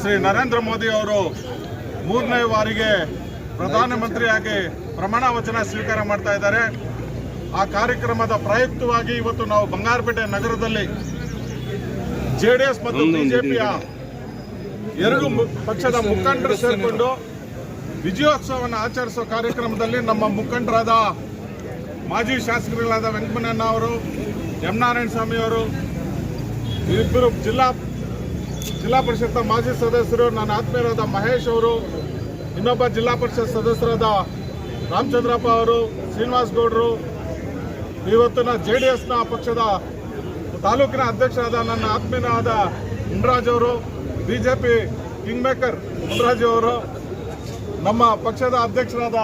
ಶ್ರೀ ನರೇಂದ್ರ ಮೋದಿ ಅವರು ಮೂರನೇ ಬಾರಿಗೆ ಪ್ರಧಾನಮಂತ್ರಿಯಾಗಿ ಪ್ರಮಾಣ ವಚನ ಸ್ವೀಕಾರ ಮಾಡ್ತಾ ಇದ್ದಾರೆ. ಆ ಕಾರ್ಯಕ್ರಮದ ಪ್ರಯುಕ್ತವಾಗಿ ಇವತ್ತು ನಾವು ಬಂಗಾರಪೇಟೆ ನಗರದಲ್ಲಿ ಜೆಡಿಎಸ್ ಮತ್ತು ಬಿಜೆಪಿಯ ಎರಡು ಪಕ್ಷದ ಮುಖಂಡರು ಸೇರಿಕೊಂಡು ವಿಜಯೋತ್ಸವವನ್ನು ಆಚರಿಸುವ ಕಾರ್ಯಕ್ರಮದಲ್ಲಿ ನಮ್ಮ ಮುಖಂಡರಾದ ಮಾಜಿ ಶಾಸಕರುಗಳಾದ ವೆಂಕಟಣ್ಣನ ಅವರು, ಎಂ ನಾರಾಯಣ ಸ್ವಾಮಿ ಅವರು, ಇಬ್ಬರು ಜಿಲ್ಲಾ ಜಿಲ್ಲಾ ಪರಿಷತ್ನ ಮಾಜಿ ಸದಸ್ಯರು, ನನ್ನ ಆತ್ಮೀಯರಾದ ಮಹೇಶ್ ಅವರು, ಇನ್ನೊಬ್ಬ ಜಿಲ್ಲಾ ಪರಿಷತ್ ಸದಸ್ಯರಾದ ರಾಮಚಂದ್ರಪ್ಪ ಅವರು, ಶ್ರೀನಿವಾಸ್ ಗೌಡರು, ಇವತ್ತಿನ ಜೆ ಡಿ ಎಸ್ನ ಪಕ್ಷದ ತಾಲೂಕಿನ ಅಧ್ಯಕ್ಷರಾದ ನನ್ನ ಆತ್ಮೀಯರಾದ ಮುನ್ರಾಜ್ ಅವರು, ಬಿಜೆಪಿ ಕಿಂಗ್ ಮೇಕರ್ ಮುನ್ರಾಜ್ ಅವರು, ನಮ್ಮ ಪಕ್ಷದ ಅಧ್ಯಕ್ಷರಾದ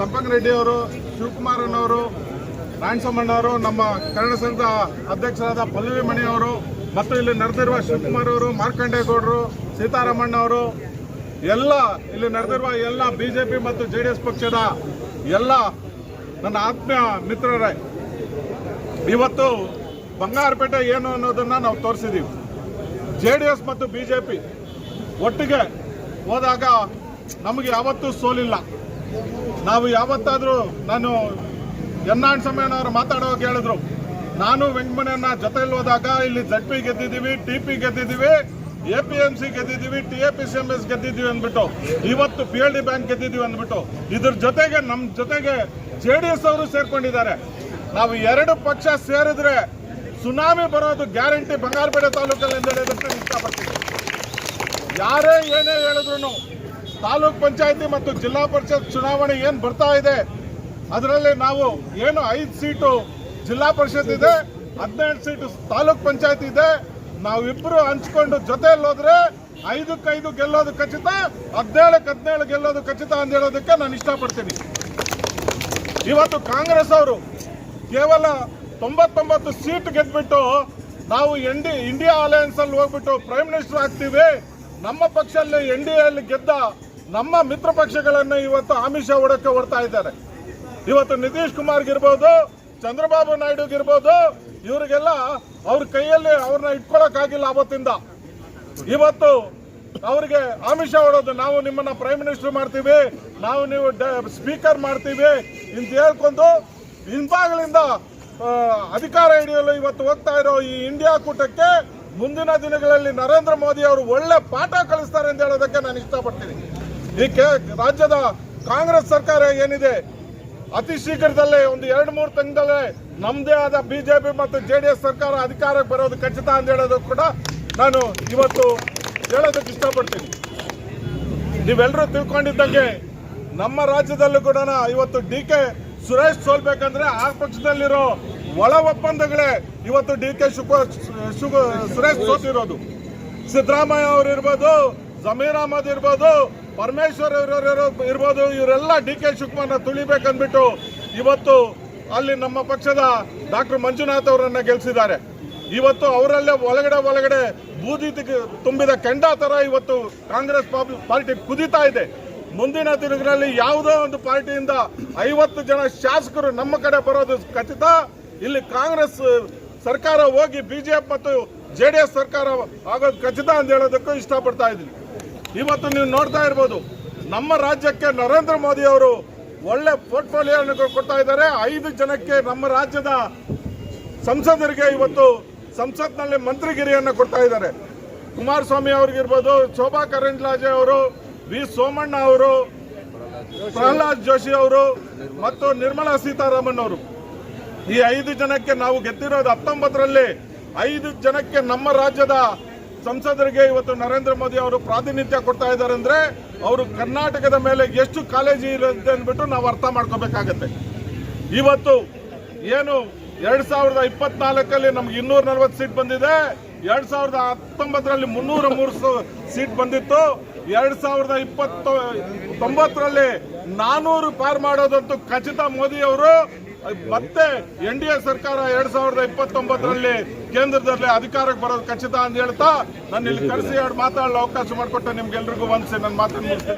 ಸಂಪಂಗ್ ರೆಡ್ಡಿ ಅವರು ಶಿವಕುಮಾರನ್ ಅವರು ನಾರಾಯಣಸ್ವಾಮಣ್ಣ ಅವರು ನಮ್ಮ ಕನ್ನಡ ಸಂಘದ ಅಧ್ಯಕ್ಷರಾದ ಪಲ್ಲವಿ ಮಣಿ ಅವರು ಮತ್ತು ಇಲ್ಲಿ ನಡೆದಿರುವ ಶಿವಕುಮಾರ್ ಅವರು ಮಾರ್ಕಂಡೇಗೌಡರು ಸೀತಾರಾಮಣ್ಣ ಅವರು ಎಲ್ಲ ಇಲ್ಲಿ ನಡೆದಿರುವ ಎಲ್ಲ ಬಿಜೆಪಿ ಮತ್ತು ಜೆ ಪಕ್ಷದ ಎಲ್ಲ ನನ್ನ ಆತ್ಮೀಯ ಮಿತ್ರರೇ, ಇವತ್ತು ಬಂಗಾರಪೇಟೆ ಏನು ಅನ್ನೋದನ್ನ ನಾವು ತೋರಿಸಿದ್ದೀವಿ ಜೆ ಡಿ ಎಸ್ ಮತ್ತು ಬಿಜೆಪಿ ಒಟ್ಟಿಗೆ ಹೋದಾಗ ನಮಗೆ ಯಾವತ್ತೂ ಸೋಲಿಲ್ಲ. ನಾವು ಯಾವತ್ತಾದರೂ ನಾನು ಎನ್ನಾಣ್ ಸಮಯನವರು ಮಾತಾಡುವಾಗ ಹೇಳಿದ್ರು. ನಾನು ವೆಂಕಮಣನ ಜೊತೆಯಲ್ಲಿ ಹೋದಾಗ ಇಲ್ಲಿ ಜಡ್ ಪಿ ಗೆದ್ದಿದ್ದೀವಿ ಟಿ ಪಿ ಗೆದ್ದಿದ್ದೀವಿ A P M C ಗೆದ್ದಿದ್ದೀವಿ T A P C M S ಗೆದ್ದಿದ್ದೀವಿ ಅಂದ್ಬಿಟ್ಟು, ಇವತ್ತು ಪಿ ಎಲ್ ಡಿ ಬ್ಯಾಂಕ್ ಗೆದ್ದಿದ್ದೀವಿ ಅಂದ್ಬಿಟ್ಟು, ಇದ್ರ ಜೊತೆಗೆ ನಮ್ಮ ಜೊತೆಗೆ ಜೆ ಡಿ ಎಸ್ ಅವರು ಸೇರ್ಕೊಂಡಿದ್ದಾರೆ. ನಾವು ಎರಡು ಪಕ್ಷ ಸೇರಿದ್ರೆ ಸುನಾಮಿ ಬರೋದು ಗ್ಯಾರಂಟಿ ಬಂಗಾರಪೇಟೆ ತಾಲೂಕಲ್ಲಿ ಅಂತ ಹೇಳೋದಕ್ಕೆ ಇಷ್ಟಪಡ್ತೀವಿ ಯಾರೇ ಏನೇ ಹೇಳಿದ್ರು ತಾಲೂಕ್ ಪಂಚಾಯತಿ ಮತ್ತು ಜಿಲ್ಲಾ ಪರಿಷತ್ ಚುನಾವಣೆ ಏನು ಬರ್ತಾ ಇದೆ? ಅದರಲ್ಲಿ ನಾವು ಏನು ಐದು ಸೀಟು ಜಿಲ್ಲಾ ಪರಿಷತ್ ಇದೆ, ಹದಿನೆಂಟು ಸೀಟು ತಾಲೂಕ್ ಪಂಚಾಯತ್ ಇದೆ. ನಾವಿಬ್ರು ಹಂಚ್ಕೊಂಡು ಜೊತೆಯಲ್ಲಿ ಹೋದ್ರೆ ಐದಕ್ಕೈದು ಗೆಲ್ಲೋದು ಖಚಿತ, ಹದಿನೇಳಕ್ಕೆ ಹದಿನೇಳು ಗೆಲ್ಲೋದು ಖಚಿತ ಅಂತ ಹೇಳೋದಕ್ಕೆ ನಾನು ಇಷ್ಟಪಡ್ತೀನಿ. ಇವತ್ತು ಕಾಂಗ್ರೆಸ್ ಅವರು ಕೇವಲ ತೊಂಬತ್ತೊಂಬತ್ತು ಸೀಟ್ ಗೆದ್ಬಿಟ್ಟು ನಾವು ಎನ್ ಇಂಡಿಯಾ ಅಲಯನ್ಸ್ ಅಲ್ಲಿ ಹೋಗ್ಬಿಟ್ಟು ಪ್ರೈಮ್ ಮಿನಿಸ್ಟರ್ ಆಗ್ತೀವಿ. ನಮ್ಮ ಪಕ್ಷದಲ್ಲಿ ಎನ್ ಡಿ ಎಲ್ಲಿ ಗೆದ್ದ ನಮ್ಮ ಮಿತ್ರ ಪಕ್ಷಗಳನ್ನ ಇವತ್ತು ಆಮಿಷ ಹೊಡಕ್ಕೆ ಹೊಡ್ತಾ ಇದ್ದಾರೆ. ಇವತ್ತು ನಿತೀಶ್ ಕುಮಾರ್ಗಿರ್ಬೋದು ಚಂದ್ರಬಾಬು ನಾಯ್ಡುಗಿರ್ಬೋದು ಇವರಿಗೆಲ್ಲ ಅವ್ರ ಕೈಯಲ್ಲಿ ಅವ್ರನ್ನ ಇಟ್ಕೊಳಕ್ಕಾಗಿಲ್ಲ ಅವತ್ತಿಂದ. ಇವತ್ತು ಅವರಿಗೆ ಆಮಿಷ ಹೊಡೋದು ನಾವು ನಿಮ್ಮನ್ನ ಪ್ರೈಮ್ ಮಿನಿಸ್ಟರ್ ಮಾಡ್ತೀವಿ, ನಾವು ನೀವು ಸ್ಪೀಕರ್ ಮಾಡ್ತೀವಿ ಇಂತ ಹೇಳ್ಕೊಂಡು ಹಿಂಭಾಗಲಿಂದ ಅಧಿಕಾರ ಹಿಡಿಯಲು ಇವತ್ತು ಹೋಗ್ತಾ ಇರೋ ಈ ಇಂಡಿಯಾ ಕೂಟಕ್ಕೆ ಮುಂದಿನ ದಿನಗಳಲ್ಲಿ ನರೇಂದ್ರ ಮೋದಿ ಅವರು ಒಳ್ಳೆ ಪಾಠ ಕಲಿಸ್ತಾರೆ ಅಂತ ಹೇಳೋದಕ್ಕೆ ನಾನು ಇಷ್ಟಪಡ್ತೀನಿ. ಈ ರಾಜ್ಯದ ಕಾಂಗ್ರೆಸ್ ಸರ್ಕಾರ ಏನಿದೆ? ಅತಿ ಶೀಘ್ರದಲ್ಲೇ ಒಂದು ಎರಡು ಮೂರು ತಿಂಗಳಲ್ಲೇ ನಮ್ಮದೇ ಆದ ಬಿಜೆಪಿ ಮತ್ತು ಜೆ ಡಿ ಎಸ್ ಸರ್ಕಾರ ಅಧಿಕಾರಕ್ಕೆ ಬರೋದು ಖಚಿತ ಅಂತ ಹೇಳೋದು ಕೂಡ ನಾನು ಇವತ್ತು ಹೇಳೋದಕ್ಕೆ ಇಷ್ಟಪಡ್ತೀನಿ. ನೀವೆಲ್ಲರೂ ತಿಳ್ಕೊಂಡಿದ್ದಂಗೆ ನಮ್ಮ ರಾಜ್ಯದಲ್ಲೂ ಕೂಡ ಇವತ್ತು ಡಿ ಕೆ ಸುರೇಶ್ ಸೋಲ್ಬೇಕಂದ್ರೆ ಆ ಪಕ್ಷದಲ್ಲಿರೋ ಒಳ ಒಪ್ಪಂದಗಳೇ ಇವತ್ತು ಡಿ ಕೆ ಸುರೇಶ್ ಸೋತಿರೋದು. ಸಿದ್ದರಾಮಯ್ಯ ಅವರು ಇರ್ಬೋದು, ಜಮೀರ್ ಅಹಮದ್ ಇರ್ಬೋದು ಪರಮೇಶ್ವರ್ ಇರೋರು ಇರ್ಬೋದು, ಇವರೆಲ್ಲ ಡಿ ಕೆ ಶಿವಕುಮಾರ್ನ ತುಳಿಬೇಕಂದ್ಬಿಟ್ಟು ಇವತ್ತು ಅಲ್ಲಿ ನಮ್ಮ ಪಕ್ಷದ ಡಾಕ್ಟರ್ ಮಂಜುನಾಥ್ ಅವರನ್ನ ಗೆಲ್ಸಿದ್ದಾರೆ. ಇವತ್ತು ಅವರಲ್ಲೇ ಒಳಗಡೆ ಒಳಗಡೆ ಬೂದಿ ತುಂಬಿದ ಕೆಂಡ ತರ ಇವತ್ತು ಕಾಂಗ್ರೆಸ್ ಪಾರ್ಟಿ ಕುದಿತಾ ಇದೆ. ಮುಂದಿನ ದಿನಗಳಲ್ಲಿ ಯಾವುದೋ ಒಂದು ಪಾರ್ಟಿಯಿಂದ ಐವತ್ತು ಜನ ಶಾಸಕರು ನಮ್ಮ ಕಡೆ ಬರೋದು ಖಚಿತ. ಇಲ್ಲಿ ಕಾಂಗ್ರೆಸ್ ಸರ್ಕಾರ ಹೋಗಿ, ಬಿಜೆಪಿ ಮತ್ತು ಜೆ ಸರ್ಕಾರ ಆಗೋದು ಖಚಿತ ಅಂತ ಹೇಳೋದಕ್ಕೂ ಇಷ್ಟಪಡ್ತಾ ಇದ್ದೀನಿ. ಇವತ್ತು ನೀವು ನೋಡ್ತಾ ಇರ್ಬೋದು, ನಮ್ಮ ರಾಜ್ಯಕ್ಕೆ ನರೇಂದ್ರ ಮೋದಿ ಅವರು ಒಳ್ಳೆ ಪೋರ್ಟ್ಫೋಲಿಯೋ ಕೊಡ್ತಾ ಇದ್ದಾರೆ. ಐದು ಜನಕ್ಕೆ ನಮ್ಮ ರಾಜ್ಯದ ಸಂಸದರಿಗೆ ಇವತ್ತು ಸಂಸತ್ನಲ್ಲಿ ಮಂತ್ರಿಗಿರಿಯನ್ನು ಕೊಡ್ತಾ ಇದ್ದಾರೆ. ಕುಮಾರಸ್ವಾಮಿ ಅವ್ರಿಗಿರ್ಬೋದು ಶೋಭಾ ಕರಂದ್ಲಾಜೆ ಅವರು, ವಿ ಸೋಮಣ್ಣ ಅವರು, ಪ್ರಹ್ಲಾದ್ ಜೋಶಿ ಅವರು ಮತ್ತು ನಿರ್ಮಲಾ ಸೀತಾರಾಮನ್ ಅವರು. ಈ ಐದು ಜನಕ್ಕೆ ನಾವು ಗೆದ್ದಿರೋದು ಹತ್ತೊಂಬತ್ತರಲ್ಲಿ, ಐದು ಜನಕ್ಕೆ ನಮ್ಮ ರಾಜ್ಯದ ಸಂಸದರಿಗೆ ಇವತ್ತು ನರೇಂದ್ರ ಮೋದಿ ಅವರು ಪ್ರಾತಿನಿಧ್ಯ ಕೊಡ್ತಾ ಇದ್ದಾರೆ ಅಂದ್ರೆ ಅವರು ಕರ್ನಾಟಕದ ಮೇಲೆ ಎಷ್ಟು ಕಾಳಜಿ ಇರುತ್ತೆ ಅಂದ್ಬಿಟ್ಟು ನಾವು ಅರ್ಥ ಮಾಡ್ಕೋಬೇಕಾಗತ್ತೆ. ಇವತ್ತು ಏನು ಎರಡ್ ಸಾವಿರದ ಇಪ್ಪತ್ನಾಲ್ಕಲ್ಲಿ ನಮ್ಗೆ ಇನ್ನೂರ ನಲ್ವತ್ತು ಸೀಟ್ ಬಂದಿದೆ, ಎರಡ್ ಸಾವಿರದ ಹತ್ತೊಂಬತ್ತರಲ್ಲಿ ಮುನ್ನೂರ ಮೂರು ಸೀಟ್ ಬಂದಿತ್ತು, ಎರಡ್ ಸಾವಿರದ ಇಪ್ಪತ್ತು ತೊಂಬತ್ತರಲ್ಲಿ ನಾನೂರು ಪಾರ್ ಮಾಡೋದಂತೂ ಖಚಿತ ಮೋದಿ ಅವರು ಮತ್ತೆ ಎನ್ ಡಿ ಎ ಸರ್ಕಾರ ಎರಡ್ ಸಾವಿರದ ಇಪ್ಪತ್ತೊಂಬತ್ತರಲ್ಲಿ ಕೇಂದ್ರದಲ್ಲಿ ಅಧಿಕಾರಕ್ಕೆ ಬರೋದು ಖಚಿತ ಅಂತ ಹೇಳ್ತಾ ನಾನು ಇಲ್ಲಿ ಕರೆಸಿ ಎರಡು ಮಾತಾಡಲು ಅವಕಾಶ ಮಾಡಿಕೊಟ್ಟೆ ನಿಮ್ಗೆಲ್ರಿಗೂ ಒಂದ್ಸೆ ನನ್ನ ಮಾತನ್ನು ಮುಗಿಸ್ತೀನಿ.